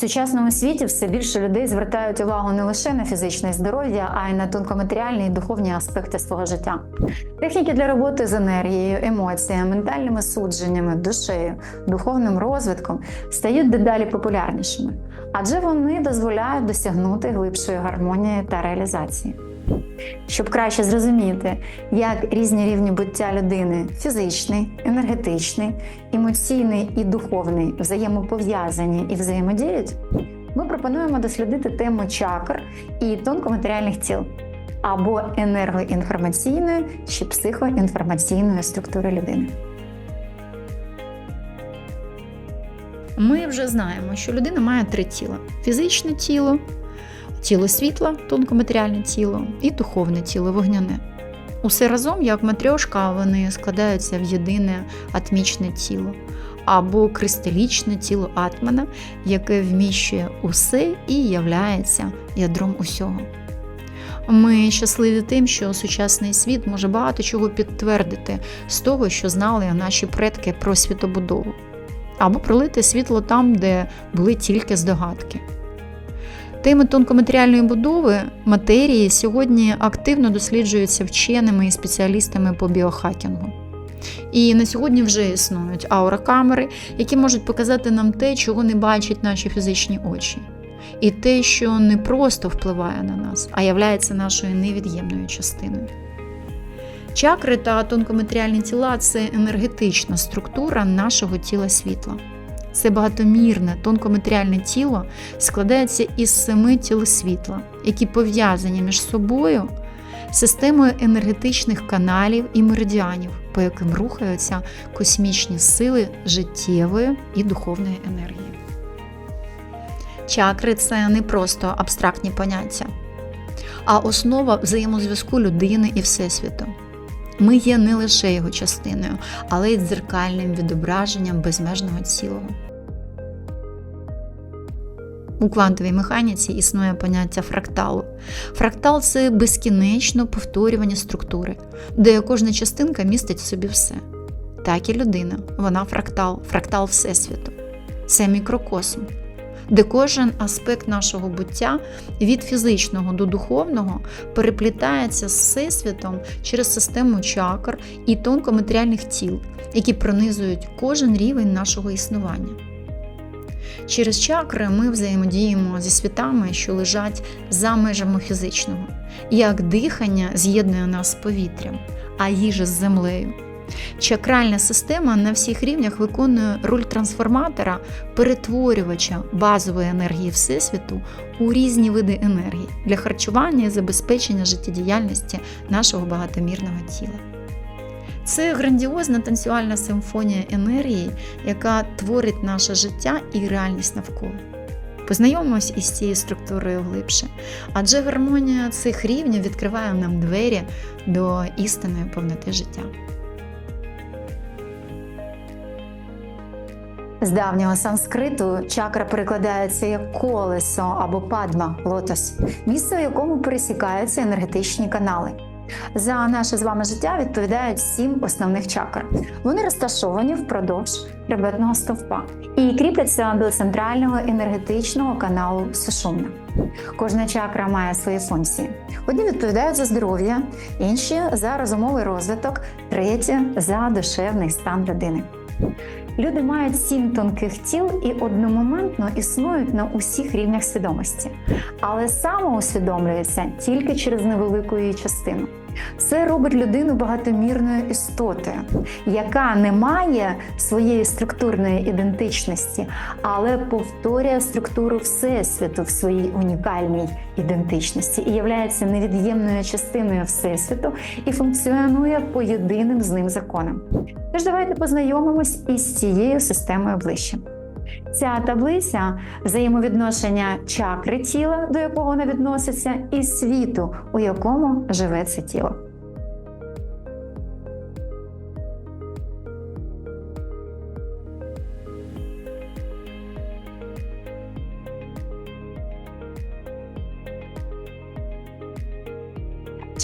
сучасному світі все більше людей звертають увагу не лише на фізичне здоров'я, а й на тонкоматеріальні і духовні аспекти свого життя. Техніки для роботи з енергією, емоціями, ментальними судженнями, душею, духовним розвитком стають дедалі популярнішими, адже вони дозволяють досягнути глибшої гармонії та реалізації. Щоб краще зрозуміти, як різні рівні буття людини фізичний, енергетичний, емоційний і духовний взаємопов'язані і взаємодіють, ми пропонуємо дослідити тему чакр і тонкоматеріальних тіл або енергоінформаційної чи психоінформаційної структури людини. Ми вже знаємо, що людина має три тіла: фізичне тіло, тіло світла, тонкоматеріальне тіло і духовне тіло вогняне. Усе разом, як матрьошка, вони складаються в єдине атмічне тіло або кристалічне тіло атмана, яке вміщує усе і являється ядром усього. Ми щасливі тим, що сучасний світ може багато чого підтвердити з того, що знали наші предки про світобудову, або пролити світло там, де були тільки здогадки. Теми тонкоматеріальної будови матерії сьогодні активно досліджуються вченими і спеціалістами по біохакінгу. І на сьогодні вже існують аурокамери, які можуть показати нам те, чого не бачать наші фізичні очі, і те, що не просто впливає на нас, а являється нашою невід'ємною частиною. Чакри та тонкоматеріальні тіла це енергетична структура нашого тіла світла. Це багатомірне тонкоматеріальне тіло складається із семи тіл світла, які пов'язані між собою системою енергетичних каналів і меридіанів, по яким рухаються космічні сили життєвої і духовної енергії. Чакри це не просто абстрактні поняття, а основа взаємозв'язку людини і Всесвіту. Ми є не лише його частиною, але й дзеркальним відображенням безмежного цілого. У квантовій механіці існує поняття фракталу. Фрактал це безкінечно повторювані структури, де кожна частинка містить в собі все. Так і людина, вона фрактал, фрактал Всесвіту. Це мікрокосм, де кожен аспект нашого буття від фізичного до духовного переплітається з всесвітом через систему чакр і тонкоматеріальних тіл, які пронизують кожен рівень нашого існування. Через чакри ми взаємодіємо зі світами, що лежать за межами фізичного, як дихання з'єднує нас з повітрям, а їжа з землею. Чакральна система на всіх рівнях виконує роль трансформатора, перетворювача базової енергії Всесвіту у різні види енергії для харчування і забезпечення життєдіяльності нашого багатомірного тіла. Це грандіозна танцювальна симфонія енергії, яка творить наше життя і реальність навколо. Познайомимось із цією структурою глибше, адже гармонія цих рівнів відкриває нам двері до істинної повноти життя. З давнього санскриту чакра перекладається як колесо або падма лотос, місце, в якому пересікаються енергетичні канали. За наше з вами життя відповідають сім основних чакр. Вони розташовані впродовж хребетного стовпа і кріпляться до центрального енергетичного каналу Сушумна. Кожна чакра має свої функції. Одні відповідають за здоров'я, інші за розумовий розвиток, треті за душевний стан людини. Люди мають сім тонких тіл і одномоментно існують на усіх рівнях свідомості, але самоусвідомлюються тільки через невелику її частину. Це робить людину багатомірною істотою, яка не має своєї структурної ідентичності, але повторює структуру Всесвіту в своїй унікальній ідентичності і являється невід'ємною частиною Всесвіту і функціонує по єдиним з ним законам. Тож давайте познайомимось із цією системою ближче. Ця таблиця взаємовідношення чакри тіла, до якого вона відноситься, і світу, у якому живе це тіло.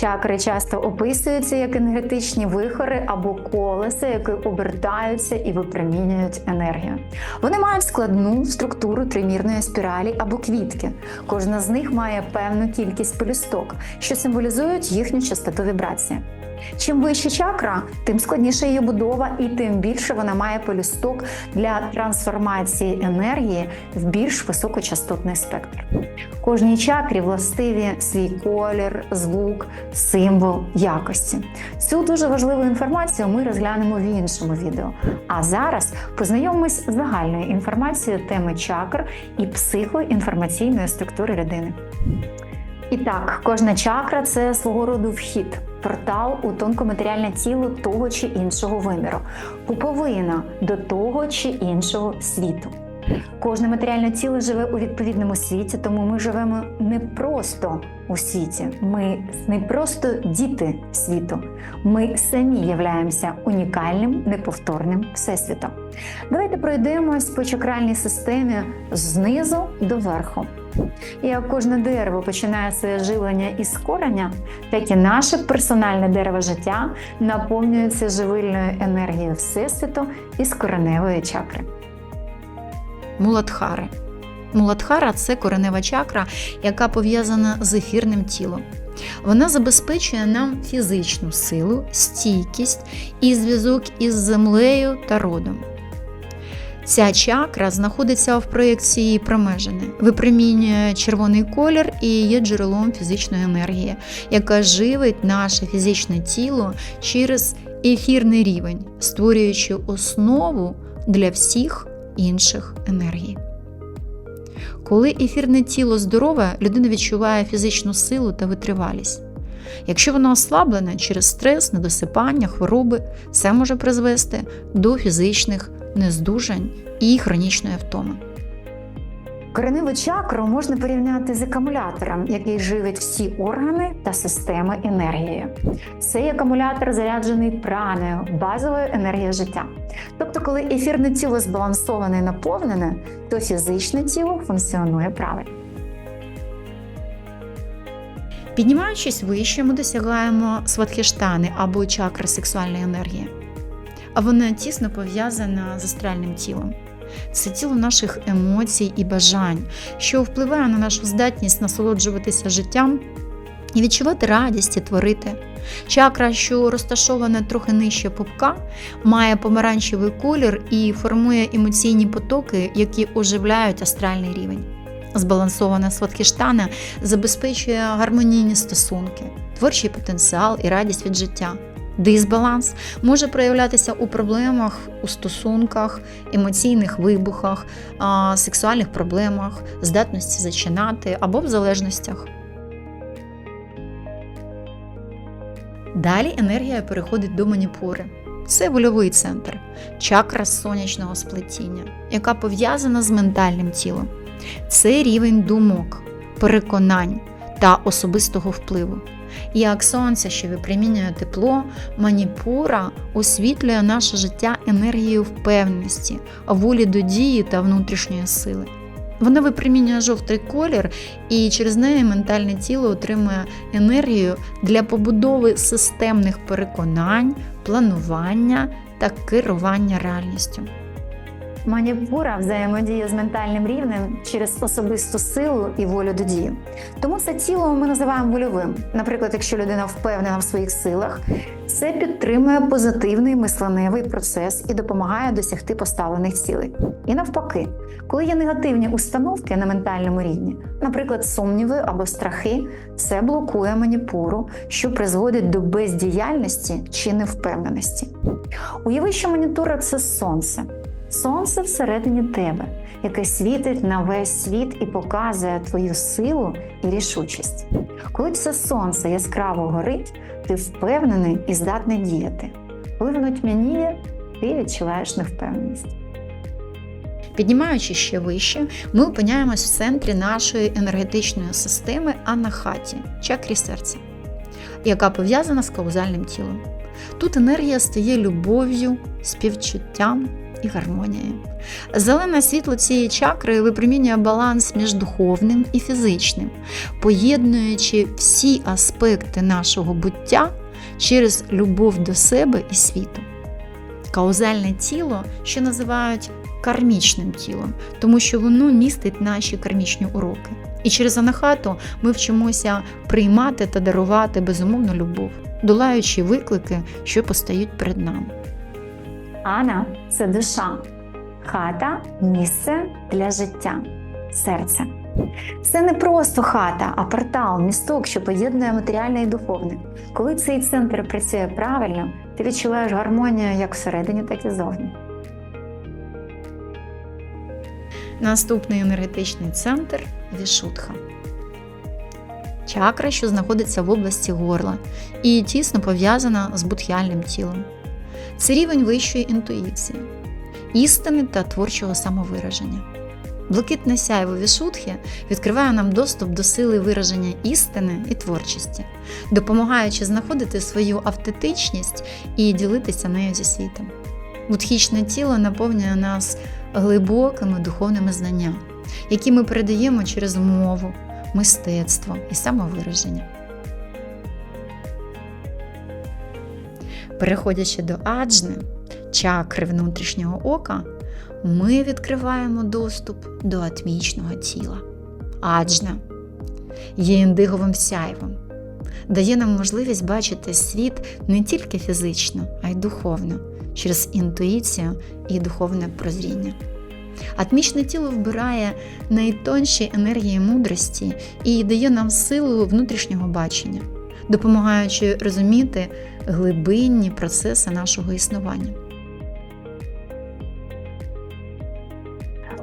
Чакри часто описуються як енергетичні вихори або колеса, які обертаються і випромінюють енергію. Вони мають складну структуру тримірної спіралі або квітки. Кожна з них має певну кількість пелюсток, що символізують їхню частоту вібрації. Чим вища чакра, тим складніша її будова, і тим більше вона має пелюсток для трансформації енергії в більш високочастотний спектр. Кожній чакрі властиві свій колір, звук, символ якості. Цю дуже важливу інформацію ми розглянемо в іншому відео. А зараз познайомимось з загальною інформацією теми чакр і психоінформаційної структури людини. І так, кожна чакра це свого роду вхід, портал у тонкоматеріальне тіло того чи іншого виміру, пуповина до того чи іншого світу. Кожне матеріальне тіло живе у відповідному світі, тому ми живемо не просто у світі, ми не просто діти світу. Ми самі являємося унікальним, неповторним всесвітом. Давайте пройдемось по чакральній системі знизу до верху. Як кожне дерево починає своє живлення із кореня, так і наше персональне дерево життя наповнюється живильною енергією Всесвіту із кореневої чакри. Муладхари. Муладхара це коренева чакра, яка пов'язана з ефірним тілом. Вона забезпечує нам фізичну силу, стійкість і зв'язок із землею та родом. Ця чакра знаходиться в проєкції промежини, випромінює червоний колір і є джерелом фізичної енергії, яка живить наше фізичне тіло через ефірний рівень, створюючи основу для всіх інших енергій. Коли ефірне тіло здорове, людина відчуває фізичну силу та витривалість. Якщо воно ослаблене через стрес, недосипання, хвороби, це може призвести до фізичних нездужань і хронічної втоми. Кореневу чакру можна порівняти з акумулятором, який живить всі органи та системи енергією. Цей акумулятор заряджений праною, базовою енергією життя. Тобто, коли ефірне тіло збалансоване і наповнене, то фізичне тіло функціонує правильно. Піднімаючись вище, ми досягаємо сватхіштани або чакри сексуальної енергії. А вона тісно пов'язана з астральним тілом. Це тіло наших емоцій і бажань, що впливає на нашу здатність насолоджуватися життям і відчувати радість і творити. Чакра, що розташована трохи нижче пупка, має помаранчевий колір і формує емоційні потоки, які оживляють астральний рівень. Збалансована сватхіштана забезпечує гармонійні стосунки, творчий потенціал і радість від життя. Дисбаланс може проявлятися у проблемах у стосунках, емоційних вибухах, сексуальних проблемах, здатності зачинати або в залежностях. Далі енергія переходить до маніпури. Це вольовий центр, чакра сонячного сплетіння, яка пов'язана з ментальним тілом. Це рівень думок, переконань та особистого впливу. Як сонце, що випромінює тепло, маніпура освітлює наше життя енергією впевненості, волі до дії та внутрішньої сили. Вона випромінює жовтий колір, і через неї ментальне тіло отримує енергію для побудови системних переконань, планування та керування реальністю. Маніпура взаємодіє з ментальним рівнем через особисту силу і волю до дії. Тому це тіло ми називаємо вольовим. Наприклад, якщо людина впевнена в своїх силах, це підтримує позитивний мисленевий процес і допомагає досягти поставлених цілей. І навпаки, коли є негативні установки на ментальному рівні, наприклад, сумніви або страхи, це блокує маніпуру, що призводить до бездіяльності чи невпевненості. Уяви, що манітура це сонце. Сонце всередині тебе, яке світить на весь світ і показує твою силу і рішучість. Коли це сонце яскраво горить, ти впевнений і здатний діяти. Коли воно тьмяніє, ти відчуваєш невпевненість. Піднімаючи ще вище, ми опиняємось в центрі нашої енергетичної системи Анахаті, чакрі серця, яка пов'язана з каузальним тілом. Тут енергія стає любов'ю, співчуттям і гармонією. Зелене світло цієї чакри випромінює баланс між духовним і фізичним, поєднуючи всі аспекти нашого буття через любов до себе і світу. Каузальне тіло, що називають кармічним тілом, тому що воно містить наші кармічні уроки. І через анахату ми вчимося приймати та дарувати безумовну любов, долаючи виклики, що постають перед нами. Ана це душа, хата місце для життя, серце. Це не просто хата, а портал, місток, що поєднує матеріальне і духовне. Коли цей центр працює правильно, ти відчуваєш гармонію як всередині, так і зовні. Наступний енергетичний центр Вішутха. Чакра, що знаходиться в області горла і тісно пов'язана з будхіальним тілом. Це рівень вищої інтуїції, істини та творчого самовираження. Блакитне сяйво Вішутхи відкриває нам доступ до сили вираження істини і творчості, допомагаючи знаходити свою автентичність і ділитися нею зі світом. Будхічне тіло наповнює нас глибокими духовними знаннями, які ми передаємо через мову, мистецтво і самовираження. Переходячи до аджни, чакри внутрішнього ока, ми відкриваємо доступ до атмічного тіла. Аджна є індиговим сяйвом, дає нам можливість бачити світ не тільки фізично, а й духовно, через інтуїцію і духовне прозріння. Атмічне тіло вбирає найтонші енергії мудрості і дає нам силу внутрішнього бачення, допомагаючи розуміти глибинні процеси нашого існування.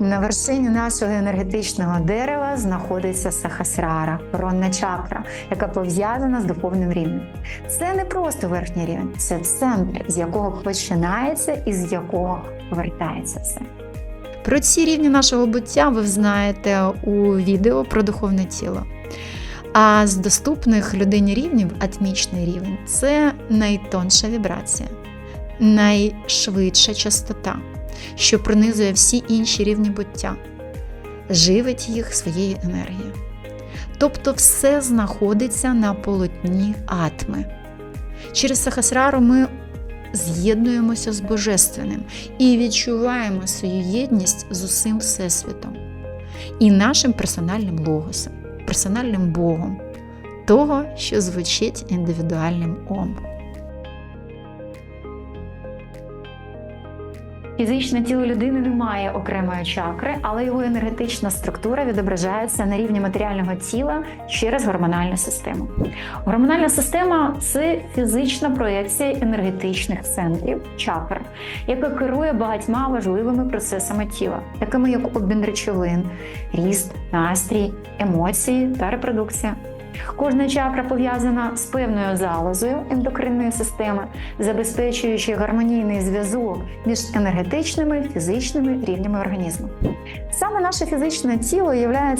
На вершині нашого енергетичного дерева знаходиться сахасрара, коронна чакра, яка пов'язана з духовним рівнем. Це не просто верхній рівень, це центр, з якого починається і з якого повертається все. Про ці рівні нашого буття ви знаєте у відео про духовне тіло. А з доступних людині рівнів атмічний рівень це найтонша вібрація, найшвидша частота, що пронизує всі інші рівні буття, живить їх своєю енергією. Тобто все знаходиться на полотні атми. Через Сахасрару ми з'єднуємося з Божественним і відчуваємо свою єдність з усім Всесвітом і нашим персональним логосом, персональним Богом, того, що звучить індивідуальним ом. Фізичне тіло людини не має окремої чакри, але його енергетична структура відображається на рівні матеріального тіла через гормональну систему. Гормональна система це фізична проекція енергетичних центрів чакр, яка керує багатьма важливими процесами тіла, такими як обмін речовин, ріст, настрій, емоції та репродукція. Кожна чакра пов'язана з певною залозою ендокринної системи, забезпечуючи гармонійний зв'язок між енергетичними фізичними рівнями організму. Саме наше фізичне тіло є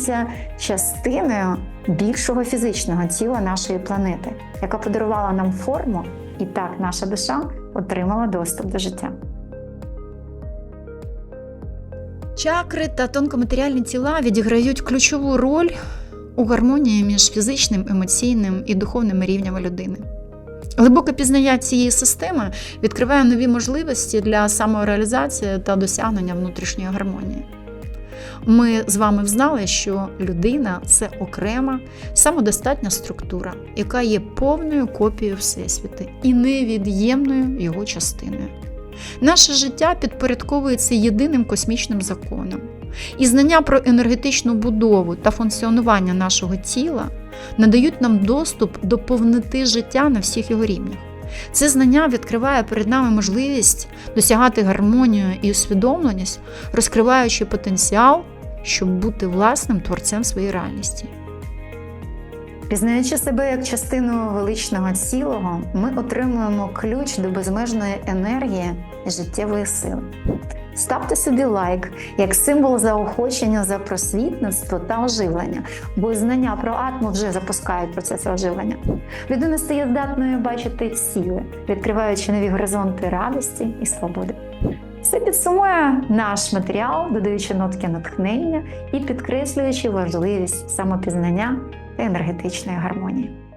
частиною більшого фізичного тіла нашої планети, яка подарувала нам форму, і так наша душа отримала доступ до життя. Чакри та тонкоматеріальні тіла відіграють ключову роль у гармонії між фізичним, емоційним і духовними рівнями людини. Глибоке пізнання цієї системи відкриває нові можливості для самореалізації та досягнення внутрішньої гармонії. Ми з вами взнали, що людина це окрема, самодостатня структура, яка є повною копією Всесвіту і невід'ємною його частиною. Наше життя підпорядковується єдиним космічним законом. І знання про енергетичну будову та функціонування нашого тіла надають нам доступ до повноти життя на всіх його рівнях. Це знання відкриває перед нами можливість досягати гармонію і усвідомленість, розкриваючи потенціал, щоб бути власним творцем своєї реальності. Пізнаючи себе як частину величного цілого, ми отримуємо ключ до безмежної енергії і життєвої сили. Ставте собі лайк як символ заохочення за просвітництво та оживлення, бо знання про атму вже запускають процеси оживлення. Людина стає здатною бачити ціле, відкриваючи нові горизонти радості і свободи. Це підсумує наш матеріал, додаючи нотки натхнення і підкреслюючи важливість самопізнання та енергетичної гармонії.